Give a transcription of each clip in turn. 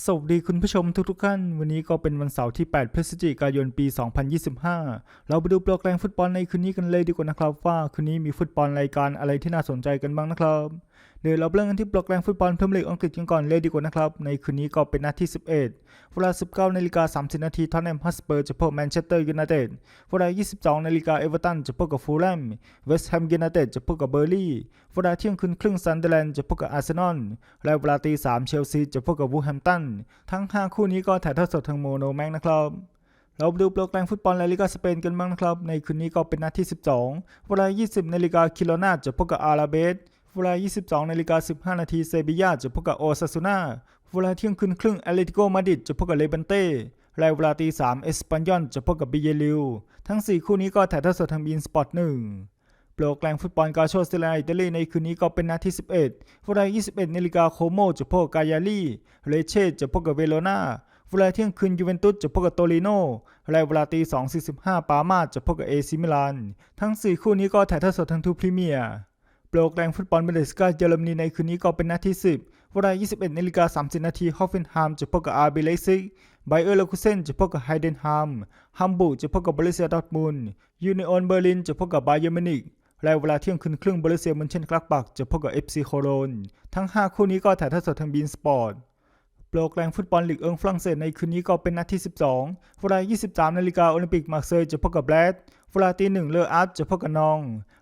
สวัสดีคุณผู้ชมทุกๆท่าน วันนี้ก็เป็นวันเสาร์ที่ 8 พฤศจิกายนปี 2025 เราไปดูโปรแกรมฟุตบอลในคืนนี้กันเลยดีกว่านะครับ ว่าคืนนี้มีฟุตบอลรายการอะไรที่น่าสนใจกันบ้างนะครับ เดี๋ยวเราเริ่มกันที่โปรแกรมฟุตบอลพรีเมียร์ลีกอังกฤษกันก่อนเลยดีกว่านะครับ ในคืนนี้ก็เป็นนัดที่ 11 เวลา 19นาฬิกา30นาทีท็อตแนมฮัสเปอร์จะพบแมนเชสเตอร์ยูไนเต็ดเวลา 22นาฬิกาเอเวอร์ตันจะพบกับฟูลแลมเวสต์แฮมยูไนเต็ดจะพบกับเบอร์ลี่เวลาเที่ยงคืนครึ่งซันเดอร์แลนด์จะพบกับอาร์เซนอลและเวลาตี3เชลซีจะพบกับวูแฮมตันทั้ง 5 คู่นี้ก็ถ่ายทอดสดทางโมโนแม็กนะครับเราไปดูโปรแกรมฟุตบอลลาลิกาสเปนกันบ้างนะครับ ในคืนนี้ก็เป็นนัดที่ 12 เวลา 20 นาฬิกาคิโลนาจะพบกับอาราเบส เวลา 22นาฬิกา15 นาทีเซบียาจะพบกับโอซาซูนาเวลาเที่ยงคืนครึ่งแอตเลติโกมาดริดจะพบกับเลบันเต้และเวลาตี3เอสปันยอนจะพบกับบิเยลิว ทั้ง 4 คู่นี้ก็ถ่ายทอดสดทางบีนสปอร์ตหนึ่งโปรแกรมฟุตบอลกาโชสเตลาอิตาลีในคืนนี้ก็เป็นนัดที่ 11 เวลา 21นาฬิกาโคโมจะพบกับกายาลีเรเชจะพบกับเวโรนาเวลาเที่ยงคืนยูเวนตุสจะพบกับโตริโนและเวลาตี2.45ปามาจะพบกับเอซิมิลาน ทั้ง 4 คู่นี้ก็ถ่ายทอดสดทางทูพรีเมียร์ โปรแกรมฟุตบอลเบนเดสกาเยอรมนีในคืนนี้ก็เป็นนัดที่ 10 เวลา 21นาฬิกา30 นาทีฮอฟเฟนไฮม์จะพบกับอาร์บีเลซิกไบเออร์เลคุเซนจะพบกับไฮเดนฮัมฮัมบูร์จะพบกับบริเซียดอร์ทมุนยูเนออนเบอร์ลินจะพบกับบาเยอร์มินิกและเวลาเที่ยงคืนครึ่งบริเซียมันเชนกลักบักจะพบกับเอฟซีโคโลนทั้ง 5 คู่นี้ก็ถ่ายทอดสดทางบีนสปอร์ต โปรแกรมฟุตบอลลีกเอิงฝรั่งเศสในคืนนี้ก็เป็นนัดที่ 12 เวลา 23 นาฬิกาโอลิมปิกมาร์เซย์จะพบกับแบรดเวลาตีหนึ่งเลออาร์ตจะพบกับนอง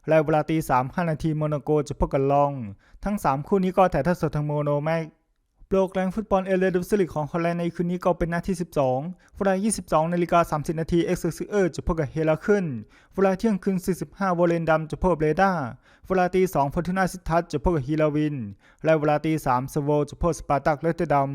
และเวลาตี3 5นาทีโมนาโกจะพบกับลอง ทั้ง 3 คู่นี้ก็ถ่ายทอดสดทางโมโนแม็ก โปรแกรมฟุตบอลเอเลดูสลิกของฮอลแลนด์ในคืนนี้ก็เป็นนัดที่ 12 เวลา 22 นาฬิกา 30 นาที เอ็กซ์ซิเออร์จะพบกับเฮลาขึ้น เวลาเที่ยงคืน 45โวเลนดัมจะพบกับเรดาเวลาตี2ฟอร์ตูนาซิทัสจะพบกับฮิลาวิน และเวลาตี3สโวจะพบสปาร์ตักเลตเตอร์ดัม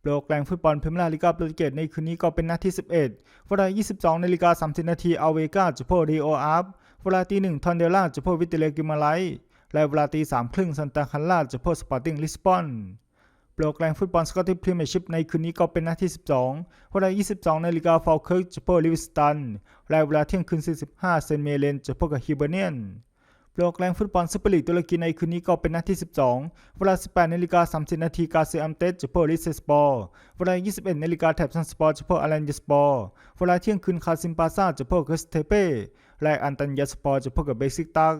โปรแกรมฟุตบอลพรีเมียร์ลีกาโปรตุเกสในคืนนี้ก็เป็นนัดที่ 11 เวลา 22 นาฬิกา 30 นาทีอัลเวกาจะพบรีโออาร์เวลาตี1ทอนเดล่าจะพบวิติเลกิมาไลและเวลาตี3ครึ่งซันตาคันลาจะพบสปอร์ติ้งลิสบอน โปรแกรมฟุตบอลสกอตติชพรีเมียร์ชิพในคืนนี้ก็เป็นนัดที่ 12 เวลา 22 นาฬิกาฟอลเคิร์กจะพบลิวิสตันและเวลาเที่ยงคืน 45 เซนเมเลนจะพบกับฮิเบเนียนโปรแกรมฟุตบอลซูเปอร์ลีกตุรกีในคืนนี้ก็เป็นนัดที่ 12 เวลา 18 นาฬิกา 30 นาทีกาเซอัมเตสจะพบลิเซสปอร์เวลา 21 นาฬิกาแถบซันสปอร์จะพบอารันยสปอร์เวลาเที่ยงคืนคาซิมปาซาจะพบกับสเตเป้และอันตันยาสปอร์จะพบกับเบซิกตัก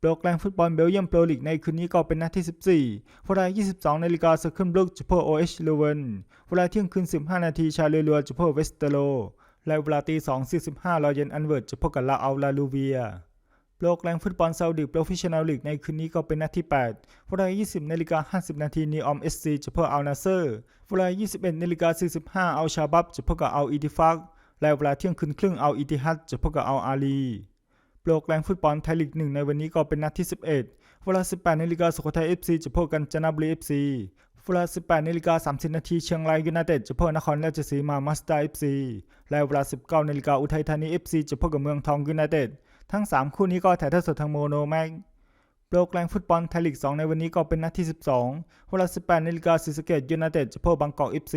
โปรแกรมฟุตบอลเบลเยียมโปรลีกในคืนนี้ก็เป็นนัดที่ 14 เวลา 22 นาฬิกาเซอร์เคิลบลุกจะพบโอเอชเลเวนเวลาเที่ยงคืน 15 นาทีชาเลลัวจะพบเวสเตโล และเวลาตี2.45รอเยนอันเวิร์ดจะพบกับลาอัลลาลูเวีย โปรแกรมฟุตบอลซาอุดิโปรเฟชชั่นแนลลีกในคืนนี้ก็เป็นนัดที่ 8 เวลา 20 นาฬิกา 50 นาทีนีออมเอสซีจะพบอัลนาเซอร์ เวลา 21 นาฬิกา 45 อัลชาบับจะพบกับอัลอีติฟัก และเวลาเที่ยงคืนครึ่งอัลอีติฮัดจะพบกับอัลอาลี โลกแรงฟุตบอลไทยลีกหนึ่งในวันนี้ก็เป็นนัดที่ 11 เวลา 18นาฬิกาสุโขทัย FC จะพบกันจันทบุรี FC เวลา 18นาฬิกา30นาทีเชียงรายยูไนเต็ดจะพบนครราชสีมามาสเตอร์ FC และเวลา 19นาฬิกาอุทัยธานี FC จะพบกับเมืองทองยูไนเต็ดทั้ง 3 คู่นี้ก็ถ่ายทอดสดทางโมโนแม็ก โปรแกรมฟุตบอลไทยลีก 2 ในวันนี้ก็เป็นนัดที่ 12 เวลา 18นาฬิกาศรีสเกษยูไนเต็ดจะพบบางกอก FC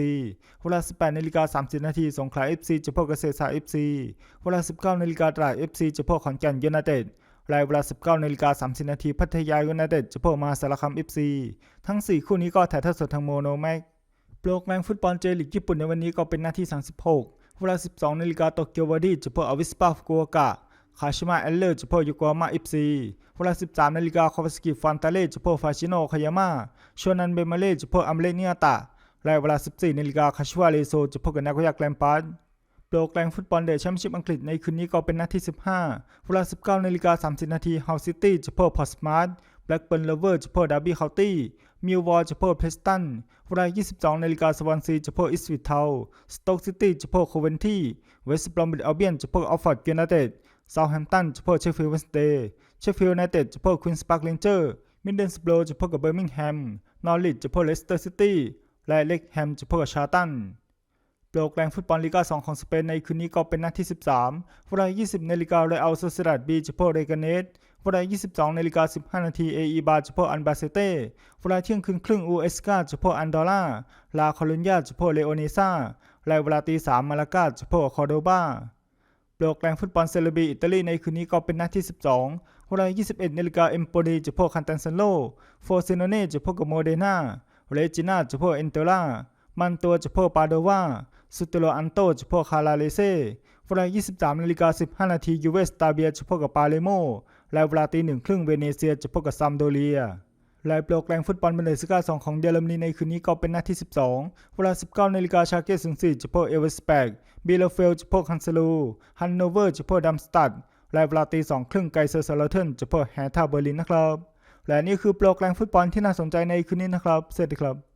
เวลา 18นาฬิกา30 นาทีสงขลา FC จะพบเกษตรศาสตร์ FC เวลา 19นาฬิกาตราด FC จะพบขอนแก่นยูไนเต็ดและเวลา 19นาฬิกา30 นาทีพัทยายูไนเต็ดจะพบมาสารคาม FC ทั้ง 4 คู่นี้ก็ถ่ายทอดสดทางโมโนแม็กโปรแกรมฟุตบอลเจลีกญี่ปุ่นในวันนี้ก็เป็นนาที36 เวลา 12นาฬิกาโตเกียววารีจะพบอวิสปาฟุกุโอกะ คาชิมะเอลเลอร์จะพบโยโกฮาม่าเอฟซีเวลา 13นาฬิกาคาวาสกิฟันตาเล่จะพบฟาชิโนคายาม่าโชนันเบมาเล่จะพบอัมเลเนียตะและเวลา 14นาฬิกาคาชิวาเลโซจะพบกับนาโกย่าแกลมปาร์โปรแกรมฟุตบอลเดชแชมเปี้ยนชิพอังกฤษในคืนนี้ก็เป็นนัดที่ 15 เวลา 19นาฬิกา30นาทีเฮาซิตี้จะพบพอสมาร์ทแบล็กเบิร์นเลเวอร์จะพบดาร์บี้เคาน์ตี้มิลวอลจะพบเพรสตันเวลา 22นาฬิกาสวอนซีจะพบอิสวิทเทลสโต๊กซิตี้จะพบโคเวนทีเวสต์บรอมบิดอัลเบียนจะพบออฟฟอร์ดยูไนเต็ด เซาท์แฮมป์ตันจะพบเชฟฟิลด์เวนสเดย์เชฟฟิลด์ไนเต็ดจะพบควีนส์พาร์คเรนเจอร์มิดเดิลสโบรจะพบกับเบอร์มิงแฮมนอริทจะพบเลสเตอร์ซิตี้และเล็กแฮมจะพบกับชาร์ตันโปรแกรมฟุตบอลลีกา 2 ของสเปนในคืนนี้ก็เป็นนัดที่ 13เวลา 20นาฬิกาเรอัลโซเซดัดบีจะพบเรกาเนสเวลา 22นาฬิกา15นาทีเออีบาจะพบอันบาเซเต้เวลาเที่ยงคืนครึ่งอูเอสกาจะพบอันดอร่าลาคอลุญญาจะพบเลโอเนซาและเวลาตี3มาลากาจะพบคอร์โดบา โปรแกรมฟุตบอลเซเลบีอิตาลีในคืนนี้ก็เป็นนัดที่ 12เวลา 21นาฬิกาเอมโปลีจะพบคันตันเซโลโฟเซโนเน่จะพบกับโมเดนาเรจิน่าจะพบเอนเตล่ามันตัวจะพวกปาโดวาสุตโรอันโตจะพวกคาราเลเซ่เวลา 23นาฬิกา15นาทียูเวสตาเบียจะพบกับปาเลโมและเวลาตีหนึ่งครึ่งเวเนเซียจะพบกับซัมโดเรีย รายโปรแกรมฟุตบอลเบันเดสกา2ของเยอรมนีในคืนนี้ก็เป็นนัดที่ 12 เวลา 19นาฬิกาชาเกส04จะพบเอเวอร์สแปกบีเลเฟลจะพบฮันเซลูฮันโนเวอร์จะพบดัมสตัดและเวลาตีสองครึ่งไกเซอร์ซาร์เทนจะพบแฮท่าเบอร์ลินนะครับ และนี่คือโปรแกรมฟุตบอลที่น่าสนใจในคืนนี้นะครับ สวัสดีครับ